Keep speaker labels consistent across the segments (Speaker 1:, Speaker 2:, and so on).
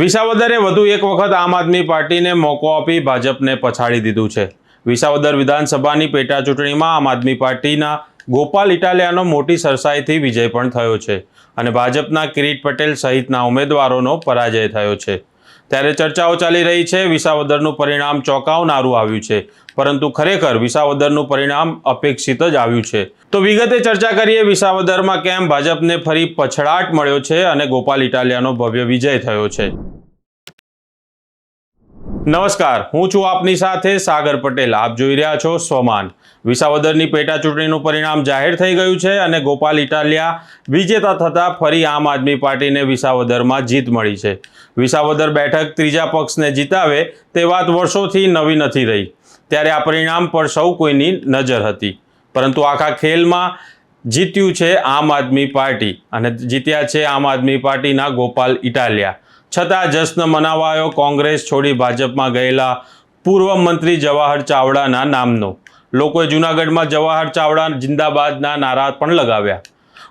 Speaker 1: વિસાવદરે વધુ એક વખત આમ આદમી પાર્ટીને મોકો આપી ભાજપને પછાડી દીધું છે. વિસાવદર વિધાનસભાની પેટા ચૂંટણીમાં આમ આદમી પાર્ટીના ગોપાલ ઇટાલિયાનો મોટી સરસાઈથી વિજય પણ થયો છે અને ભાજપના કિરીટ પટેલ સહિતના ઉમેદવારોનો પરાજય થયો છે. ત્યારે ચર્ચાઓ ચાલી રહી છે, વિસાવદરનું પરિણામ ચોંકાવનારું આવ્યું છે, પરંતુ ખરેખર વિસાવદરનું પરિણામ અપેક્ષિત જ આવ્યું છે. તો વિગતે ચર્ચા કરીએ, વિસાવદરમાં કેમ ભાજપને ફરી પછડાટ મળ્યો છે અને ગોપાલ ઇટાલિયાનો ભવ્ય વિજય થયો છે? નમસ્કાર, હું છું આપની સાથે સાગર પટેલ. આપ જોઈ રહ્યા છો સ્વમાન વિસાવદરની પેટા ચૂંટણીનું પરિણામ જાહેર થઈ ગયું છે અને ગોપાલ ઇટાલિયા વિજેતા થતાં ફરી આમ આદમી પાર્ટીને વિસાવદરમાં જીત મળી છે. વિસાવદર બેઠક ત્રીજા પક્ષને જીતાવે તે વાત વર્ષોથી નવી નથી રહી. ત્યારે આ પરિણામ પર સૌ કોઈની નજર હતી. પરંતુ આખા ખેલમાં જીત્યું છે આમ આદમી પાર્ટી અને જીત્યા છે આમ આદમી પાર્ટીના ગોપાલ ઇટાલિયા. છતાં જશ્ન મનાવાયો કોંગ્રેસ છોડી ભાજપમાં ગયેલા પૂર્વ મંત્રી જવાહર ચાવડાના નામનો. લોકોએ જૂનાગઢમાં જવાહર ચાવડા જિંદાબાદના નારા પણ લગાવ્યા.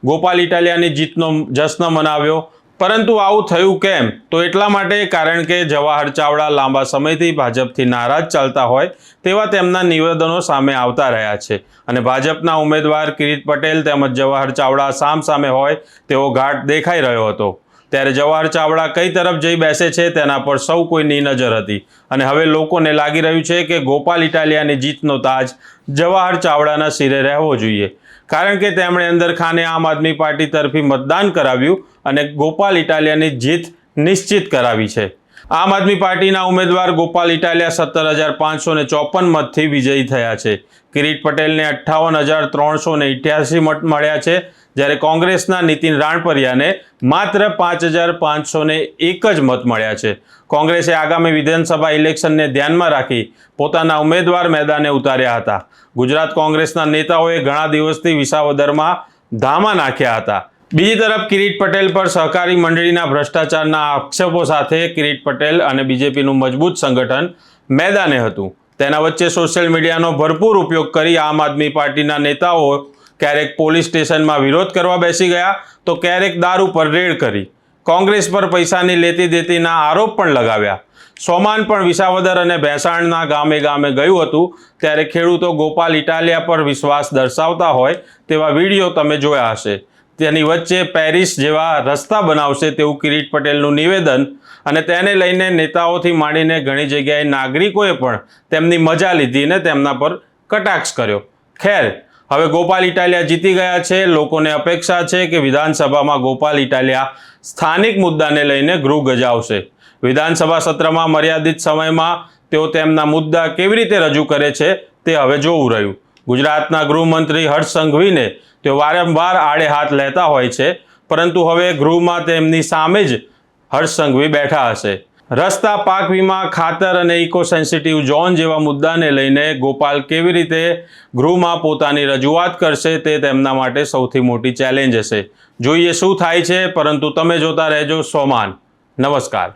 Speaker 1: ગોપાલ ઇટાલિયાની જીતનો જશ્ન મનાવ્યો પરંતુ આવું થયું કેમ? તો એટલા માટે કારણ કે જવાહર ચાવડા લાંબા સમયથી ભાજપથી નારાજ ચાલતા હોય તેવા તેમના નિવેદનો સામે આવતા રહ્યા છે. અને ભાજપના ઉમેદવાર કિરીટ પટેલ તેમજ જવાહર ચાવડા સામ સામે હોય તેવો ઘાટ દેખાઈ રહ્યો હતો. ત્યારે જવાહર ચાવડા કઈ તરફ જઈ બેસે છે તેના પર સૌ કોઈની નજર હતી. અને હવે લોકોને લાગી રહ્યું છે કે ગોપાલ ઇટાલિયાની જીતનો તાજ જવાહર ચાવડાના સિરે રહેવો જોઈએ. કારણ કે તેમણે અંદર ખાને આમ આદમી પાર્ટી તરફી મતદાન કરાવ્યું અને ગોપાલ ઇટાલિયાની જીત નિશ્ચિત કરાવી છે. આમ આદમી પાર્ટીના ઉમેદવાર ગોપાલ ઇટાલિયા સત્તર હજાર પાંચસો ને ચોપન મતથી વિજયી થયા છે. કિરીટ પટેલને અઠ્ઠાવન હજાર ત્રણસો ને ઇઠ્યાસી મત મળ્યા છે, જ્યારે કોંગ્રેસના નીતિન રાણપરિયાને માત્ર પાંચ હજાર પાંચસો એક જ મત મળ્યા છે. કોંગ્રેસે આગામી વિધાનસભા ઇલેક્શનને ધ્યાનમાં રાખી પોતાના ઉમેદવાર મેદાને ઉતાર્યા હતા. ગુજરાત કોંગ્રેસના નેતાઓએ ઘણા દિવસથી વિસાવદરમાં ધામા નાખ્યા હતા. બીજી તરફ કિરીટ પટેલ પર સહકારી મંડળીના ભ્રષ્ટાચારના આક્ષેપો સાથે કિરીટ પટેલ અને બીજેપીનું મજબૂત સંગઠન મેદાને હતું. તેના વચ્ચે સોશિયલ મીડિયાનો ભરપૂર ઉપયોગ કરી આમ આદમી પાર્ટીના નેતાઓ ક્યારેક પોલીસ સ્ટેશનમાં વિરોધ કરવા બેસી ગયા તો ક્યારેક દારૂ પર રેડ કરી. કોંગ્રેસ પર પૈસાની લેતી દેતીના આરોપ પણ લગાવ્યા. સોમાન પણ વિસાવદર અને ભેંસાણના ગામે ગામે ગયું હતું. ત્યારે ખેડૂતો ગોપાલ ઇટાલિયા પર વિશ્વાસ દર્શાવતા હોય તેવા વીડિયો તમે જોયા હશે. તેની વચ્ચે પેરિસ જેવા રસ્તા બનાવશે તેવું કિરીટ પટેલનું નિવેદન અને તેને લઈને નેતાઓથી માંડીને ઘણી જગ્યાએ નાગરિકોએ પણ તેમની મજા લીધી અને તેમના પર કટાક્ષ કર્યો. ખેર, હવે ગોપાલ ઇટાલિયા જીતી ગયા છે. લોકોને અપેક્ષા છે કે વિધાનસભામાં ગોપાલ ઇટાલિયા સ્થાનિક મુદ્દાને લઈને ગૃહ ગજાવશે. વિધાનસભા સત્રમાં મર્યાદિત સમયમાં તેઓ તેમના મુદ્દા કેવી રીતે રજૂ કરે છે તે હવે જોવું રહ્યું. ગુજરાતના ગૃહમંત્રી હર્ષ સંઘવીને તેઓ વારંવાર આડે હાથ લેતા હોય છે, પરંતુ હવે ગૃહમાં તેમની સામે જ હર્ષ સંઘવી બેઠા હશે. રસ્તા, પાક વીમા, ખાતર અને ઇકો સેન્સિટિવ ઝોન જેવા મુદ્દાને લઈને ગોપાલ કેવી રીતે ગૃહમાં પોતાની રજૂઆત કરશે તે તેમના માટે સૌથી મોટી ચેલેન્જ હશે. જોઈએ શું થાય છે, પરંતુ તમે જોતા રહેજો સોમાન. નમસ્કાર.